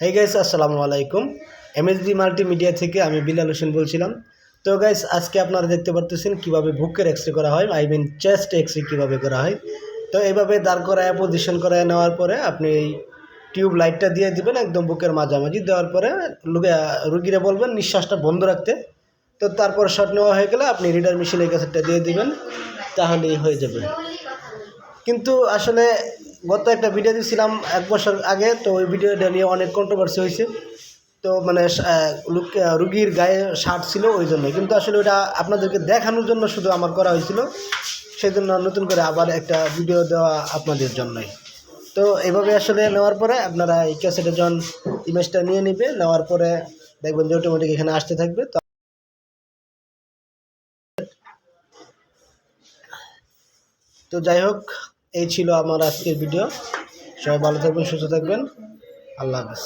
Hey guys আসসালামু আলাইকুম। MSD multimedia থেকে আমি বিলাল হোসেন বলছিলাম। তো গাইস আজকে আপনারা দেখতে পারতেছেন কীভাবে বুকের এক্স রে করা হয় I mean chest X ray কীভাবে করা হয়। তো এইভাবে দাঁড় করায় পজিশন করায় নেওয়ার পরে আপনি এই টিউব লাইটটা দিয়ে দিবেন, একদম বুকের মাঝামাঝি। দেওয়ার পরে রুগীরা বলবেন নিঃশ্বাসটা বন্ধ রাখতে। তো তারপর শট নেওয়া হয়ে গেলে আপনি রিডার মেশিনের ক্যাসেটটা দিয়ে দিবেন, তাহলেই হয়ে যাবে। কিন্তু আসলে গত একটা ভিডিও দিয়েছিলাম এক বছর আগে, তো ওই ভিডিওটা নিয়ে অনেক কন্ট্রোভার্সি হয়েছে। তো মানে রুগীর গায়ে শার্ট ছিল ওই জন্য। কিন্তু আসলে ওটা আপনাদেরকে দেখানোর জন্য শুধু আমার করা হয়েছিল। সেই জন্য নতুন করে আবার একটা ভিডিও দেওয়া আপনাদের জন্যই। তো এভাবে আসলে নেওয়ার পরে আপনারা এই ক্যাসেটের যখন ইমেজটা নিয়ে নেবে, নেওয়ার পরে দেখবেন যে অটোমেটিক এখানে আসতে থাকবে। তো তো যাই হোক এই ছিল আমার আজকের ভিডিও। সবাই ভালো থাকবেন সুস্থ থাকবেন। আল্লাহ হাফেজ।